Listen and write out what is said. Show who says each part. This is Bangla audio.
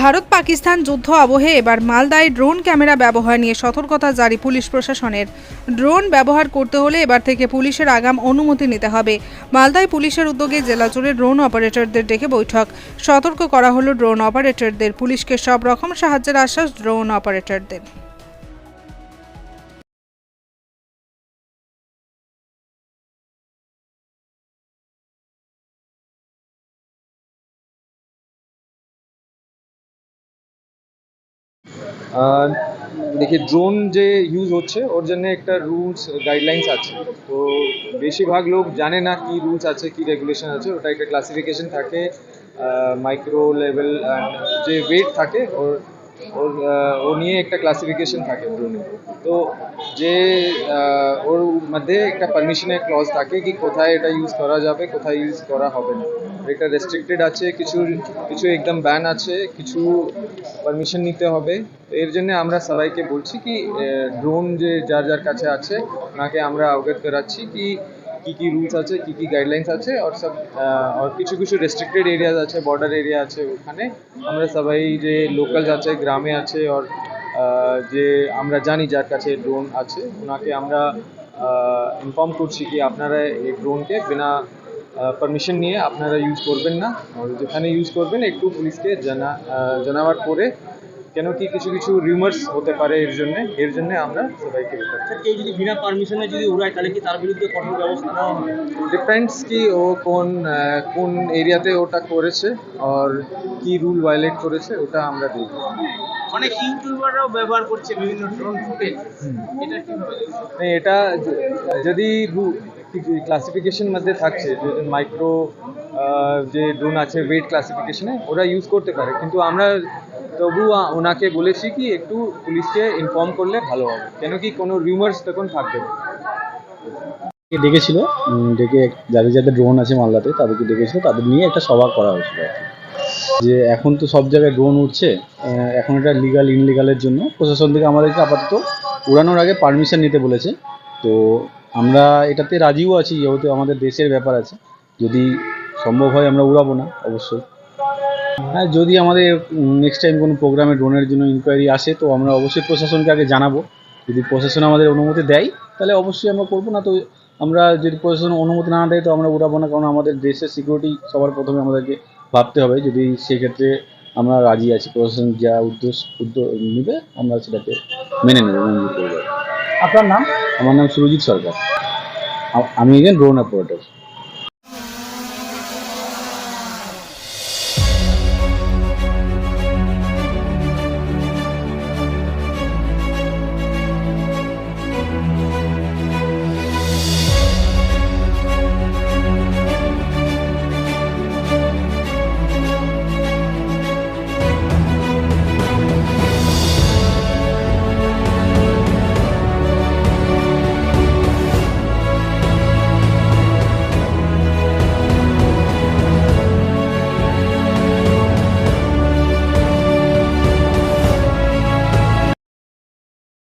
Speaker 1: ভারত পাকিস্তান যুদ্ধ আবহে এবার মালদায় ড্রোন ক্যামেরা ব্যবহার নিয়ে সতর্কতা জারি পুলিশ প্রশাসনের। ড্রোন ব্যবহার করতে হলে এবার থেকে পুলিশের আগাম অনুমতি নিতে হবে। মালদায় পুলিশের উদ্যোগে জেলা জুড়ে ড্রোন অপারেটরদের ডেকে বৈঠক। সতর্ক করা হলো ড্রোন অপারেটরদের। পুলিশকে সব রকম সাহায্যের আশ্বাস ড্রোন অপারেটরদের।
Speaker 2: দেখি ড্রোন যে ইউজ হচ্ছে, ওর জন্য একটা রুলস গাইডলাইন্স আছে। তো বেশিরভাগ লোক জানে না কি রুলস আছে, কি রেগুলেশন আছে, ওটা একটা ক্লাসিফিকেশন থাকে মাইক্রো লেভেল যে ওয়েট থাকে, ওর ওর ও নিয়ে একটা ক্লাসিফিকেশন থাকে ড্রোনে তো যে ওর মধ্যে একটা পারমিশনের ক্লজ থাকে কি কোথায় এটা ইউজ করা যাবে, কোথায় ইউজ করা হবে না। এটা রেস্ট্রিক্টেড আছে, কিছু কিছু একদম ব্যান আছে, কিছু পারমিশন নিতে হবে। এর জন্য আমরা সবাইকে বলছি কি ড্রোন যে যার যার কাছে আছে, ওনাকে আমরা অবগত করাচ্ছি কি কি কি রুলস আছে, কি কি গাইডলাইন্স আছে আর সব আর কিছু কিছু রেস্ট্রিক্টেড এরিয়াজ আছে বর্ডার এরিয়া আছে ওখানে। আমরা সবাই যে লোকালস আছে গ্রামে আছে আর যে আমরা জানি যার কাছে ড্রোন আছে, ওনাকে আমরা ইনফর্ম করছি কি আপনারা এই ড্রোনকে বিনা পারমিশন নিয়ে আপনারা ইউজ করবেন না। যেখানে ইউজ করবেন একটু পুলিশকে জানা জানাবার পরে কেন কি কিছু কিছু রিউমার্স হতে পারে এর জন্য? এর জন্য আমরা সবাইকে
Speaker 3: স্যার কেউ যদি বিনা পারমিশনে যদি উড়ায় তাহলে কি তার বিরুদ্ধে কঠোর ব্যবস্থা নেওয়া হবে?
Speaker 2: ডিপেন্ডস কি ও কোন কোন এরিয়াতে ওটা করেছে আর কি রুল ভায়োলেট করেছে ওটা আমরা দেখব।
Speaker 3: অনেক ইউটিউবাররাও ব্যবহার করছে বিভিন্ন ড্রোন ফুটেজ এটা কীভাবে?
Speaker 2: মানে এটা যদি ক্লাসিফিকেশন মধ্যে থাকছে মাইক্রো যে ড্রোন আছে ওয়েট ক্লাসিফিকেশনে ওরা ইউজ করতে পারে। কিন্তু আমরা তবু ওনাকে বলেছি কি, একটু পুলিশকে ইনফর্ম করলে ভালো হবে। কেন কি কোনো রিউমার্স তখন থাকবে
Speaker 4: ডেকেছিল? ডেকে যাদের যাদের ড্রোন আছে মালদাতে, তাদেরকে ডেকেছিল। তাদের নিয়ে একটা সভা করা হয়েছিল। যে এখন তো সব জায়গায় ড্রোন উঠছে এখন এটা লিগাল ইনলিগালের জন্য। প্রশাসন থেকে আমাদেরকে আপাতত উড়ানোর আগে পারমিশন নিতে বলেছে। তো আমরা এটাতে রাজিও আছি, যেহেতু আমাদের দেশের ব্যাপার আছে। যদি সম্ভব হয় আমরা উড়াবো না অবশ্যই। হ্যাঁ যদি আমাদের নেক্সট টাইম কোনো প্রোগ্রামে ড্রোনের জন্য ইনকোয়ারি আসে তো আমরা অবশ্যই প্রশাসনকে আগে জানাব। যদি প্রশাসন আমাদের অনুমতি দেয় তাহলে অবশ্যই আমরা করব না তো আমরা যদি প্রশাসন অনুমতি না দেয় তো আমরা উড়াবো না কারণ আমাদের দেশের সিকিউরিটি সবার প্রথমে আমাদেরকে ভাবতে হবে। যদি সেক্ষেত্রে আমরা রাজি আছি প্রশাসন যা উদ্দেশ্য উদ্যোগ নেবে আমরা সেটাকে মেনে নেব মঞ্জুর করব
Speaker 3: আপনার নাম?
Speaker 4: আমার নাম সুরজিৎ সরকার। আমি একজন ড্রোন অপারেটর